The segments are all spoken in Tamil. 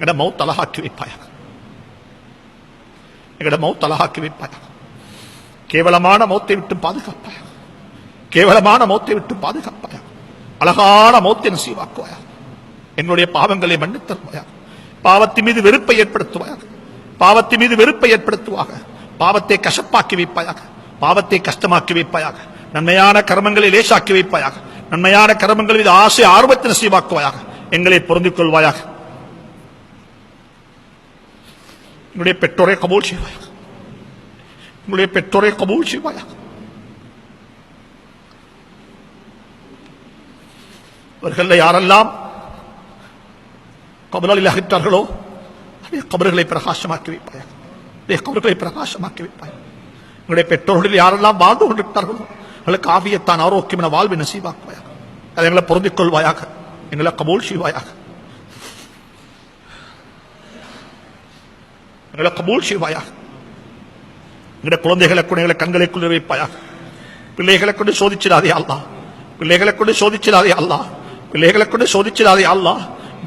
எங்கட மவுத் அழகாக்கி வைப்பாயாக எங்கட மவுத் அழகாக்கி வைப்பாயா? கேவலமான மௌத்தை விட்டு பாதுகாப்பாயா? கேவலமான மௌத்தை விட்டு பாதுகாப்பாயா? அழகான மௌத்தை நசீவாக்குவாயா? என்னுடைய பாவங்களை மன்னித்தருவாயா பாவத்தின் மீது வெறுப்பை ஏற்படுத்துவாயா? பாவத்தின் மீது வெறுப்பை ஏற்படுத்துவாக? பாவத்தை கசப்பாக்கி வைப்பாயாக? பாவத்தை கஷ்டமாக்கி வைப்பாயாக? நன்மையான கர்மங்களை லேசாக்கி வைப்பாயாக? நன்மையான கர்மங்கள் மீது ஆசை ஆர்வத்தை நசீவாக்குவாயாக? எங்களை பொருந்திக் கொள்வாயாக? உங்களுடைய பெற்றோரை கபூல் செய்வாயா. உங்களுடைய பெற்றோரை கபூல் செய்வாயா. அவர்கள் யாரெல்லாம் கபலில் அகிட்டார்களோ அதே கபர்களை பிரகாசமாக்கி வைப்பாயா. அதே கபர்களை பிரகாசமாக்கி வைப்பாயா. உங்களுடைய பெற்றோர்களில் யாரெல்லாம் வாழ்ந்து கொண்டிருக்கிறார்களோ அவர்களுக்கு ஆவியத்தான் ஆரோக்கியமான வாழ்வை நசீவாக்குவாயாக. அதை எங்களை பொருந்திக் கொள்வாயாக. எங்களை கபூல் செய்வாயாக. எங்களை கபூல் செய்வாயாக. எங்களுடைய குழந்தைகளை கூட எங்களை கண்களுக்குள் வைப்பாயாக. பிள்ளைகளை கொண்டு சோதிச்சிடாதே அல்லா பிள்ளைகளை கொண்டு சோதிச்சிடாதே அல்லா பிள்ளைகளை கொண்டு சோதிச்சிடாதே அல்லா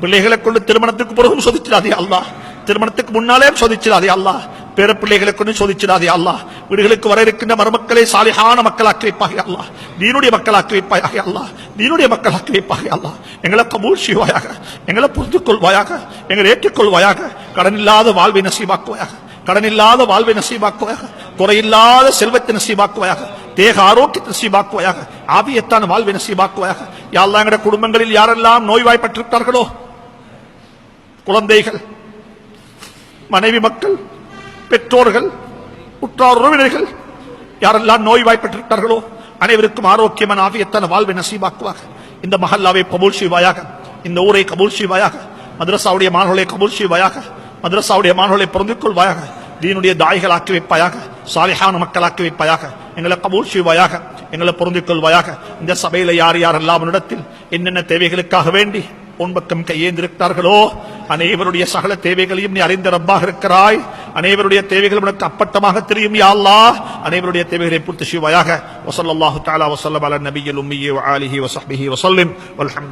பிள்ளைகளை கொண்டு திருமணத்துக்கு பிறகும் சோதிச்சிடாதே அல்லா திருமணத்துக்கு முன்னாலே சோதிச்சிடாதே அல்லா பேர பிள்ளைகளை கொண்டு சோதிச்சிடாதே அல்லா வீடுகளுக்கு வர இருக்கின்ற மருமக்களை சாலிகான மக்களாக்கி வைப்பாக அல்லா நீனுடைய மக்களாக்கி வைப்பாயாக அல்லா நீனுடைய மக்களாக்கி வைப்பாக அல்லா எங்களை கபூல் செய்வாயாக. எங்களை புரிந்து கொள்வாயாக எங்களை ஏற்றுக்கொள்வாயாக. கடனில்லாத வாழ்வை நசீபாக்குவாயாக. கடனில்லாத வாழ்வை நசீபாக்குவாயாக. குறையில்லாத செல்வத்தை நசீபாக்குவாயாக. தேக ஆரோக்கியத்தை நசீபாக்குவாயாக. ஆபியத்தான வாழ்வை நசீபாக்குவாயாக. யாரெல்லாம் எங்கட குடும்பங்களில் யாரெல்லாம் நோய்வாய்ப்பட்டிருக்கிறார்களோ? குழந்தைகள் மனைவி மக்கள் பெற்றோர்கள் உற்றார் உறவினர்கள் யாரெல்லாம் நோய்வாய்ப்பட்டிருக்கிறார்களோ? அனைவருக்கும் ஆரோக்கியமான ஆபியத்தான வாழ்வை நசீபாக்குவாக. இந்த மஹல்லாவை கபூல் செய்வாயாக. இந்த ஊரை கபூல் செய்வாயாக. மதரசாவுடைய மாணவர்களை கபூர் செய்வாயாக மதரசாவுடைய மாணவர்களை பிறந்து கொள்வாயாக தீனுடைய தாய்களாக்கி வைப்பாயாக சாலிஹான மக்களாக்கி வைப்பாயாக எங்களை கபூல் செய்வாயாக எங்களை பொருந்திக் கொள்வாயாக இந்த சபையில யார் யாரெல்லாம் இடத்தில் என்னென்ன தேவைகளுக்காக வேண்டி உன்பக்கம் கையேந்திருக்கிறார்களோ அனைவருடைய சகல தேவைகளையும் நீ அறிந்த ரப்பாக இருக்கிறாய். அனைவருடைய தேவைகள் உனக்கு அப்பட்டமாக தெரியும் யா யாழ்லா அனைவருடைய தேவைகளை பூர்த்தி செய்வாயாக. வசல்லாஹு தாலா வசல்லம் அல நபியில் உம்மியே ஆலிஹி வசஹ்பிஹி வசல்லிம் வல்ஹம்